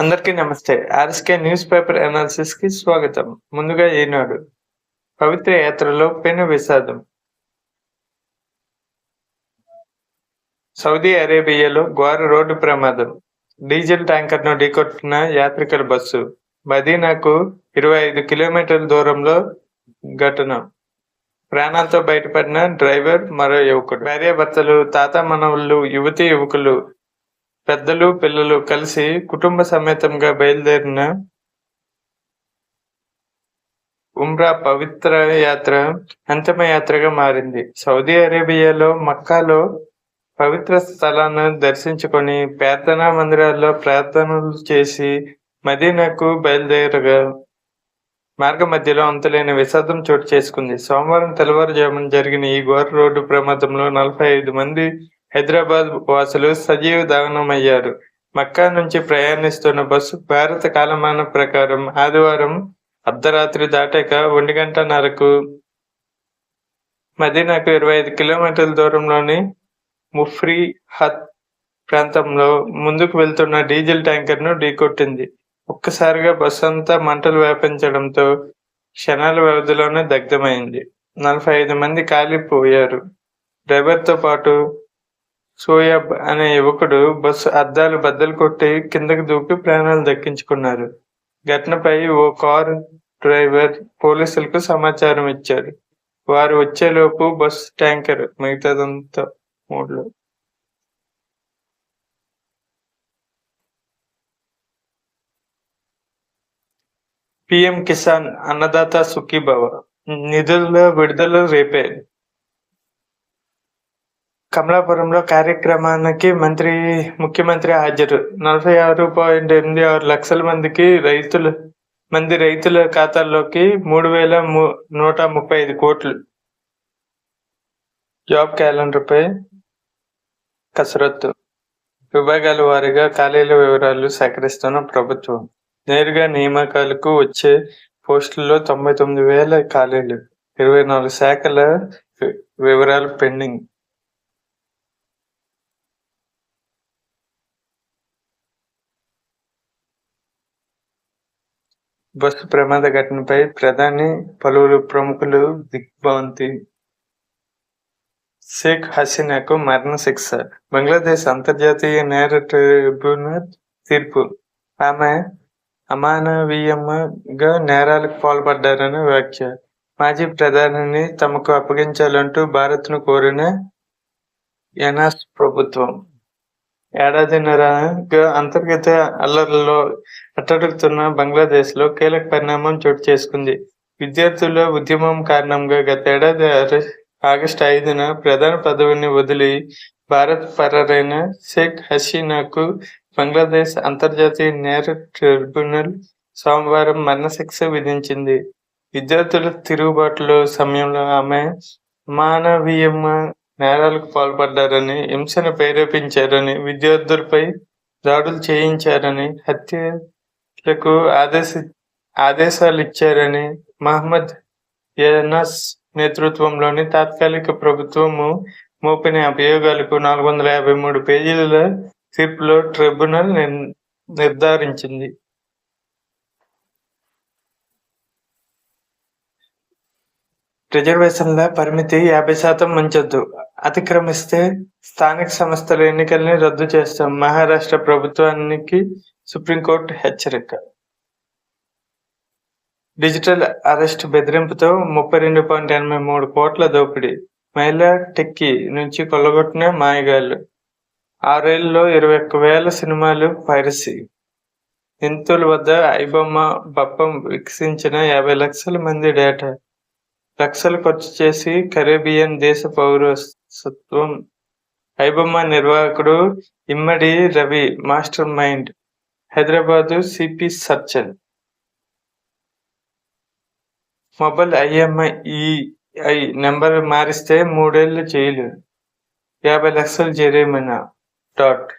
అందరికీ నమస్తే. RSK news paper అనాలిసిస్కి స్వాగతం. ముందుగా ఈనాడు పవిత్ర యాత్రలో పెను విషాదం. సౌదీ అరేబియాలో ఘోర రోడ్డు ప్రమాదం. డీజిల్ ట్యాంకర్ను ఢీకొట్టిన యాత్రికుల బస్సు. మదీనాకు ఇరవై ఐదు కిలోమీటర్ల దూరంలో ఘటన. ప్రాణాలతో బయటపడిన డ్రైవర్ మరో యువకుడు. భార్యాభర్తలు తాత మనవుళ్ళు యువతి యువకులు పెద్దలు పిల్లలు కలిసి కుటుంబ సమేతంగా బయలుదేరిన ఉమ్రా పవిత్ర యాత్ర అంతిమ యాత్రగా మారింది. సౌదీ అరేబియాలో మక్కాలో పవిత్ర స్థలాన్ని దర్శించుకొని ప్రార్థనా మందిరాల్లో ప్రార్థనలు చేసి మదీనాకు బయలుదేరగా మార్గ మధ్యలో అంతులేని విషాదం చోటు చేసుకుంది. సోమవారం తెల్లవారుజామున జరిగిన ఈ ఘోర రోడ్డు ప్రమాదంలో నలభై ఐదు మంది హైదరాబాద్ వాసులు సజీవ దహనమయ్యారు. మక్కా నుంచి ప్రయాణిస్తున్న బస్సు భారత కాలమాన ప్రకారం ఆదివారం అర్ధరాత్రి దాటాక ఒంటి గంటన్నరకు మదీనాకు ఇరవై ఐదు కిలోమీటర్ల దూరంలోని ముఫ్రీ హత్ ప్రాంతంలో ముందుకు వెళ్తున్న డీజిల్ ట్యాంకర్ను ఢీకొట్టింది. ఒక్కసారిగా బస్సు అంతా మంటలు వ్యాపించడంతో క్షణాల వ్యవధిలోనే దగ్ధమైంది. నలభై ఐదు మంది కాలిపోయారు. డ్రైవర్తో పాటు సోయబ్ అనే యువకుడు బస్సు అద్దాలు బద్దలు కొట్టి కిందకు దూకి ప్రాణాలు దక్కించుకున్నారు ఘటనపై ఓ కారు డ్రైవర్ పోలీసులకు సమాచారం ఇచ్చారు వారు వచ్చేలోపు బస్ ట్యాంకర్ మిగతాదంతా మూడ్లో. పిఎం కిసాన్ అన్నదాత సుఖీభవ. నిధుల విడుదల రేపే. కమలాపురంలో కార్యక్రమానికి మంత్రి ముఖ్యమంత్రి హాజరు. నలభై ఆరు పాయింట్ ఎనిమిది ఆరు లక్షల మందికి రైతులు మంది రైతుల ఖాతాల్లోకి మూడు వేల నూట ముప్పై ఐదు కోట్లు. జాబ్ క్యాలెండర్పై కసరత్తు. విభాగాల వారీగా ఖాళీల వివరాలు సేకరిస్తున్న ప్రభుత్వం. నేరుగా నియామకాలకు వచ్చే పోస్టుల్లో తొంభై తొమ్మిది వేల ఖాళీలు ఇరవై నాలుగు శాఖల వివరాలు పెండింగ్. బస్సు ప్రమాద ఘటనపై ప్రధాని పలువురు ప్రముఖులు దిగ్భ్రాంతి షేక్ హసీనాకు మరణశిక్ష బంగ్లాదేశ్ అంతర్జాతీయ నేర ట్రిబ్యునల్ తీర్పు. ఆమె అమానవీయంగా నేరాలకు పాల్పడ్డారని వ్యాఖ్య. మాజీ ప్రధానిని తమకు అప్పగించాలంటూ భారత్ను కోరిన ఎనాస్ ప్రభుత్వం. ఏడాదిన్నరగా అంతర్గత అల్లర్లలో అట్టడుగుతున్న బంగ్లాదేశ్లో కీలక పరిణామం చోటు చేసుకుంది. విద్యార్థుల ఉద్యమం కారణంగా గతేడాది ఆగస్టు ఐదున ప్రధాన పదవిని వదిలి భారత్ పరారైన షేక్ హసీనాకు బంగ్లాదేశ్ అంతర్జాతీయ నేర ట్రిబ్యునల్ సోమవారం మరణశిక్ష విధించింది. విద్యార్థుల తిరుగుబాటులో సమయంలో ఆమె మానవీయమ్మ నేరాలకు పాల్పడ్డారని హింసను ప్రేరేపించారని విద్యార్థులపై దాడులు చేయించారని హత్యలకు ఆదేశ ఆదేశాలు ఇచ్చారని మహమ్మద్ యనస్ నేతృత్వంలోని తాత్కాలిక ప్రభుత్వము మోపిన అభియోగాలకు నాలుగు వందల యాభై మూడు పేజీల తీర్పులో ట్రిబ్యునల్ నిర్ధారించింది. రిజర్వేషన్ల పరిమితి యాభై శాతం ఉంచొద్దు. అతిక్రమిస్తే స్థానిక సంస్థల ఎన్నికల్ని రద్దు చేస్తాం. మహారాష్ట్ర ప్రభుత్వానికి సుప్రీంకోర్టు హెచ్చరిక. డిజిటల్ అరెస్ట్ బెదిరింపుతో ముప్పై రెండు పాయింట్ ఎనభై మూడు కోట్ల దోపిడీ. మహిళా టెక్కి నుంచి కొల్లగొట్టిన మాయగాళ్ళు. ఆరేళ్ళలో ఇరవై ఒక్క వేల సినిమాలు పైరసీ. హింతుల వద్ద ఐబొమ్మ బప్పం వికసించిన యాభై లక్షల మంది డేటా. లక్షలు ఖర్చు చేసి కరేబియన్ దేశ పౌరసత్వం. ఐబొమ్మ నిర్వాహకుడు Immadi Ravi master mind. Hyderabad CP సర్చన్ mobile IMEI number మారిస్తే మూడేళ్ళు జైలు. యాభై లక్షలు జరిమానా. డాట్.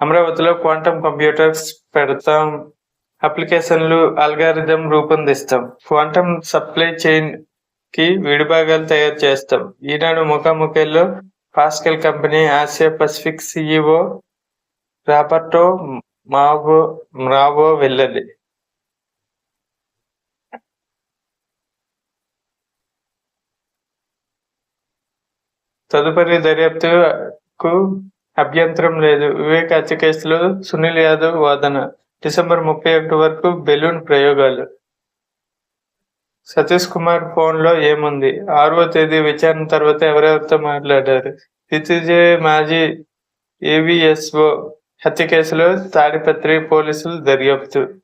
అమరావతిలో క్వాంటమ్ కంప్యూటర్స్ పెడతాం. అప్లికేషన్లు అల్గారిథం రూపొందిస్తాం. క్వాంటమ్ సప్లై చైన్కి విడిభాగాలు తయారు చేస్తాం. Eenadu ముఖాముఖిలో Pascal company Asia Pacific CEO Roberto Mao మ్రావో వెళ్ళలి. తదుపరి దర్యాప్తుకు అభ్యంతరం లేదు. వివేక్ హత్య కేసులో సునీల్ యాదవ్ వాదన. డిసెంబర్ ముప్పై ఒకటి వరకు బెలూన్ ప్రయోగాలు. సతీష్ కుమార్ ఫోన్లో ఏముంది? ఆరవ తేదీ విచారణ తర్వాత ఎవరెవరితో మాట్లాడారు? దితిజయ మాజీ ఏవిఎస్ఓ హత్య కేసులో తాడిపత్రి పోలీసులు దర్యాప్తు.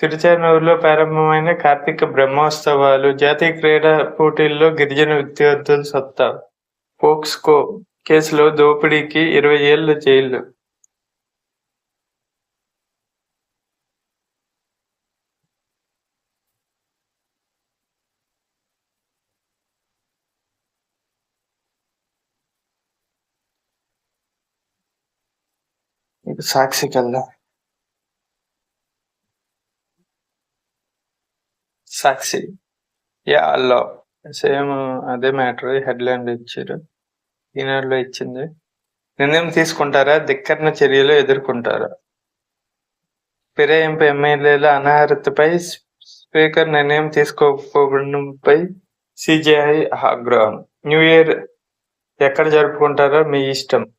తిరుచానూరులో ప్రారంభమైన కార్తీక బ్రహ్మోత్సవాలు జాతీయ క్రీడా పోటీల్లో గిరిజన విద్యార్థుల సత్తా. పోక్స్కో కేసులో దోపిడీకి ఇరవై ఏళ్ళ జైలు. సాక్షి కల్లా సాక్షి యా అల్లో. సేమ్ అదే మ్యాటర్ హెడ్లైన్ ఇచ్చారు. ఈనాడులో ఇచ్చింది. నిర్ణయం తీసుకుంటారా? ధిక్కరణ చర్యలు ఎదుర్కొంటారా? ఫిరాయింపు ఎమ్మెల్యేల అనర్హతపై స్పీకర్ నిర్ణయం తీసుకోకపోవడంపై సిజేఐ ఆగ్రహం. న్యూ ఇయర్ ఎక్కడ జరుపుకుంటారో మీ ఇష్టం.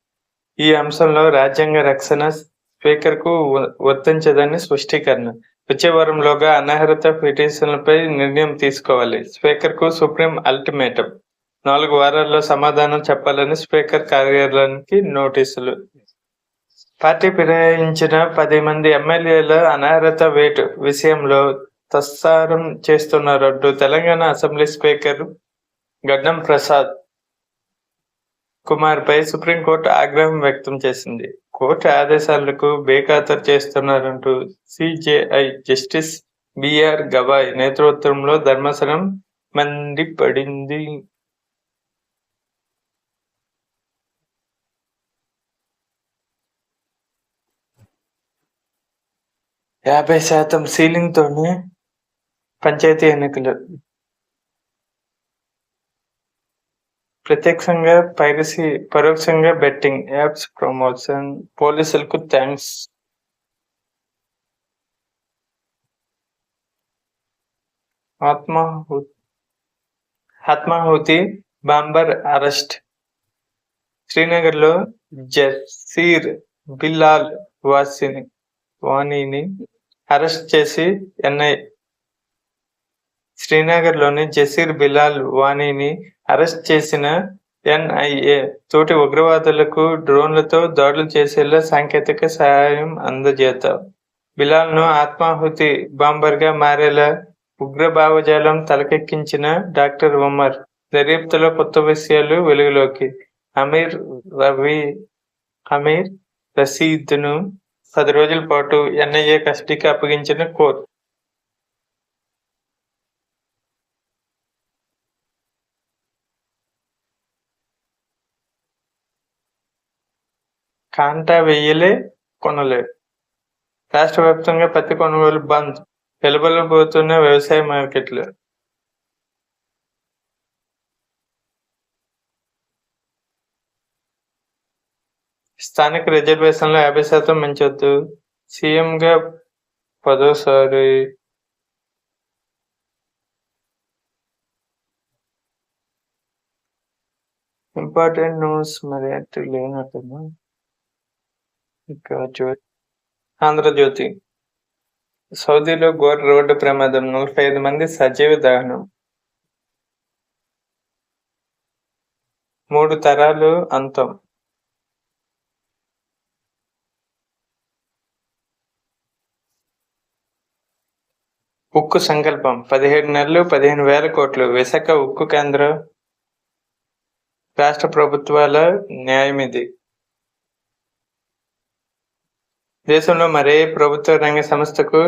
ఈ అంశంలో రాజ్యాంగ రక్షణ స్పీకర్కు వర్తించదని స్పష్టీకరణ. వచ్చే వారంలోగా అనర్హత పిటిషన్లపై నిర్ణయం తీసుకోవాలి. స్పీకర్కు సుప్రీం అల్టిమేటం. నాలుగు వారాల్లో సమాధానం చెప్పాలని స్పీకర్ కార్యాలయానికి నోటీసులు. పార్టీ ఫిరాయించిన పది మంది ఎమ్మెల్యేల అనర్హత వేటు విషయంలో తస్సారం చేస్తున్నారంటూ తెలంగాణ అసెంబ్లీ స్పీకర్ గడ్డం ప్రసాద్. కుమార్ పై సుప్రీంకోర్టు ఆగ్రహం వ్యక్తం చేసింది. కోర్టు ఆదేశాలకు బేఖాతరు చేస్తున్నారంటూ సిజేఐ జస్టిస్ బిఆర్ గవాయ్ నేతృత్వంలో ధర్మసనం మండిపడింది. యాభై శాతం సీలింగ్ తోనే పంచాయతీ ఎన్నికలు. ప్రత్యక్షంగా పైరసీ పరోక్షంగా బెట్టింగ్ యాప్స్ ప్రమోషన్ పోలీసులకు థ్యాంక్స్ ఆత్మాహుతి ఆత్మాహుతి బాంబర్ అరెస్ట్. శ్రీనగర్లో జసీర్ బిల్లాల్ వాసిని వాణిని అరెస్ట్ చేసి ఎన్ఐ శ్రీనగర్లోని జసీర్ బిలాల్ వాణిని అరెస్ట్ చేసిన ఎన్ఐఏ తోటి ఉగ్రవాదులకు డ్రోన్లతో దాడులు చేసేలా సాంకేతిక సహాయం అందజేద్దాం బిలాల్ను ఆత్మాహుతి బాంబర్గా మారేలా ఉగ్ర భావజాలం తలకెక్కించిన డాక్టర్ ఉమర్ దర్యాప్తులో కొత్త విషయాలు వెలుగులోకి. అమీర్ రవి అమీర్ రసీద్ను పది రోజుల పాటు ఎన్ఐఏ కస్టడీకి అప్పగించిన కోర్టు. కాంటా వెయ్యలే కొనలే. రాష్ట్ర వ్యాప్తంగా పత్తి కొనుగోలు బంద్ వెలుబలబోతున్న వ్యవసాయ మార్కెట్లు. స్థానిక రిజర్వేషన్లో యాభై శాతం పెంచొద్దు. సీఎంగా పదోసారి ఇంపార్టెంట్ న్యూస్ మరి అంటే జ్యోతి ఆంధ్రజ్యోతి. సౌదీలో ఘోర రోడ్డు ప్రమాదం నలభై ఐదు మంది సజీవ దహనం. మూడు తరాలు అంతం. ఉక్కు సంకల్పం పదిహేడు నెలలు పదిహేను వేల కోట్లు. విశాఖ ఉక్కు కేంద్ర రాష్ట్ర ప్రభుత్వాల న్యాయం ఇది దేశంలో మరే ప్రభుత్వ రంగ సంస్థకు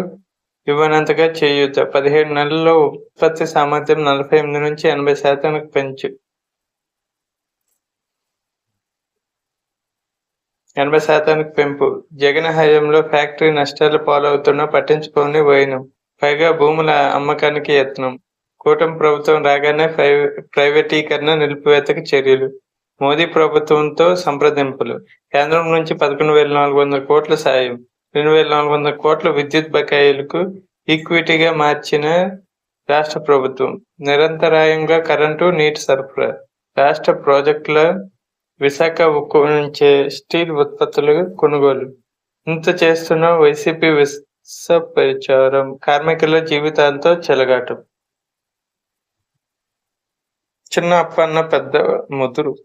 ఇవ్వనంతగా చేయూత. పదిహేడు నెలల్లో ఉత్పత్తి సామర్థ్యం నలభై ఎనిమిది నుంచి ఎనభై శాతానికి పెంచు. ఎనభై శాతానికి పెంపు. జగన్ హయాంలో ఫ్యాక్టరీ నష్టాలు పాలవుతున్నా పట్టించుకోని పోయినం పైగా భూముల అమ్మకానికి యత్నం. కూటమి ప్రభుత్వం రాగానే ప్రైవేటీకరణ నిలిపివేతకు చర్యలు. మోదీ ప్రభుత్వంతో సంప్రదింపులు. కేంద్రం నుంచి పదకొండు వేల నాలుగు వందల కోట్ల సాయం. రెండు వేల నాలుగు వందల కోట్ల విద్యుత్ బకాయిలకు ఈక్విటీగా మార్చిన రాష్ట్ర ప్రభుత్వం. నిరంతరాయంగా కరెంటు నీటి సరఫరా. రాష్ట్ర ప్రాజెక్టుల విశాఖ ఉక్కు నుంచే స్టీల్ ఉత్పత్తులు కొనుగోలు. ఇంత చేస్తున్న వైసీపీ విస ప్రచారం కార్మికుల జీవితాలతో చెలగాటం. చిన్న అప్పన్న పెద్ద ముదురు.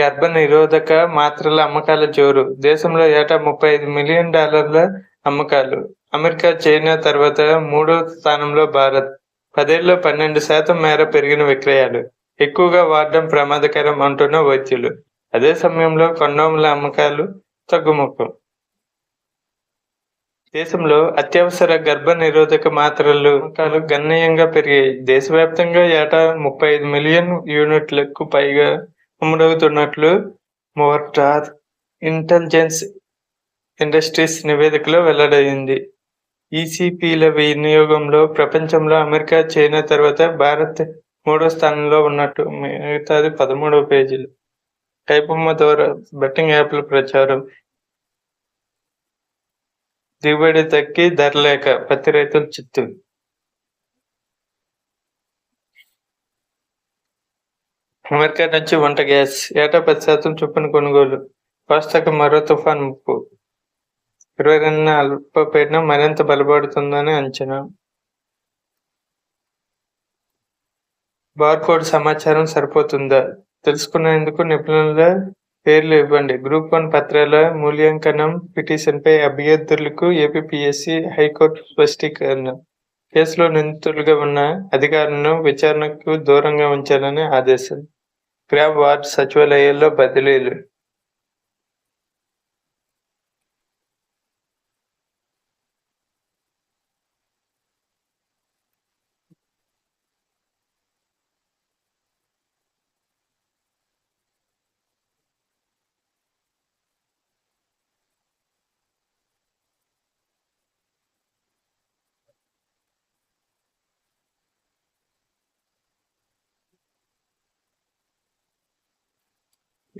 గర్భ నిరోధక మాత్రల అమ్మకాల జోరు. దేశంలో ఏటా ముప్పై ఐదు మిలియన్ డాలర్ల అమ్మకాలు. అమెరికా చైనా తర్వాత మూడో స్థానంలో భారత్. పదేళ్ళలో పన్నెండు శాతం మేర పెరిగిన విక్రయాలు. ఎక్కువగా వాడడం ప్రమాదకరం అంటున్న వైద్యులు. అదే సమయంలో కొండోముల అమ్మకాలు తగ్గుముఖం. దేశంలో అత్యవసర గర్భ నిరోధక మాత్రలు అమ్మకాలు గణనీయంగా పెరిగాయి. దేశవ్యాప్తంగా ఏటా ముప్పై ఐదు మిలియన్ యూనిట్లకు పైగా అమ్ముడవుతున్నట్లు మోర్టార్ ఇంటెలిజెన్స్ ఇండస్ట్రీస్ నివేదికలో వెల్లడైంది. ఈసీపీల వినియోగంలో ప్రపంచంలో అమెరికా చైనా తర్వాత భారత్ మూడో స్థానంలో ఉన్నట్టు మిగతాది పదమూడవ పేజీలు. టైపమ్మ ద్వారా బెట్టింగ్ యాప్ల ప్రచారం. దిగుబడి తగ్గి ధర లేక పత్తి రైతులు చిత్తు. అమెరికా నుంచి వంట గ్యాస్ ఏటా పది శాతం చొప్పున కొనుగోలు కోస్తాకు మరో తుఫాన్ ముప్పు. ఇరవై రెండున అల్పపీడనం మరింత బలపడుతుందని అంచనా. బార్కోడ్ సమాచారం సరిపోతుందా? తెలుసుకునేందుకు నిపుణుల పేర్లు ఇవ్వండి. గ్రూప్ వన్ పత్రాల మూల్యాంకనం పిటిషన్పై అభ్యర్థులకు ఏపీఎస్సీ హైకోర్టు స్పష్టీకరణ. కేసులో నిందితులుగా ఉన్న అధికారులను విచారణకు దూరంగా ఉంచాలని ఆదేశం. క్రాబ్ వార్డ్ సచివాలయాల్లో బదిలీలు.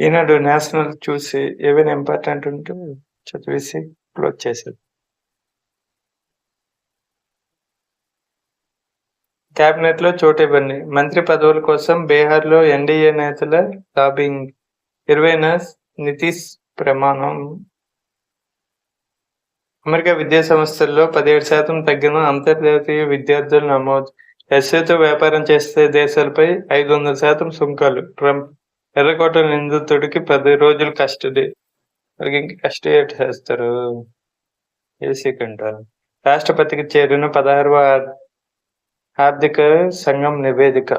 ఈనాడు నేషనల్ చూసి ఏవైనా ఇంపార్టెంట్ ఉంటే చదివేసి క్లోజ్ చేశారు. క్యాబినెట్లో చోటు ఇవ్వండి. మంత్రి పదవుల కోసం బీహార్లో ఎన్డీఏ నేతల లాబింగ్ ఇరవైన నితీష్ ప్రమాణం. అమెరికా విద్యా సంస్థల్లో పదిహేడు శాతం తగ్గిన అంతర్జాతీయ విద్యార్థుల నమోదు. ఎస్ఏతో వ్యాపారం చేసే దేశాలపై ఐదు వందల శాతం సుంకాలు. ట్రంప్ ఎర్రకోట నిందితుడికి పది రోజులు కస్టడీ. ఇంక కస్టడీ ఎట్ చేస్తారు? ఏసీ రాష్ట్రపతికి చేరిన పదహారవ ఆర్థిక సంఘం నివేదిక.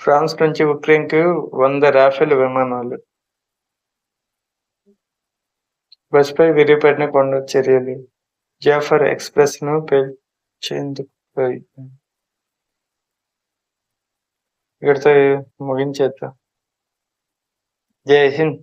ఫ్రాన్స్ నుంచి ఉక్రెయిన్కి వంద రాఫెల్ విమానాలు. బస్పై విరిగిపడిన కొండ చర్యలు. జాఫర్ ఎక్స్ప్రెస్ ను పేల్చేందుకు ఇక్కడితో ముగించేద్దాం జై హింద్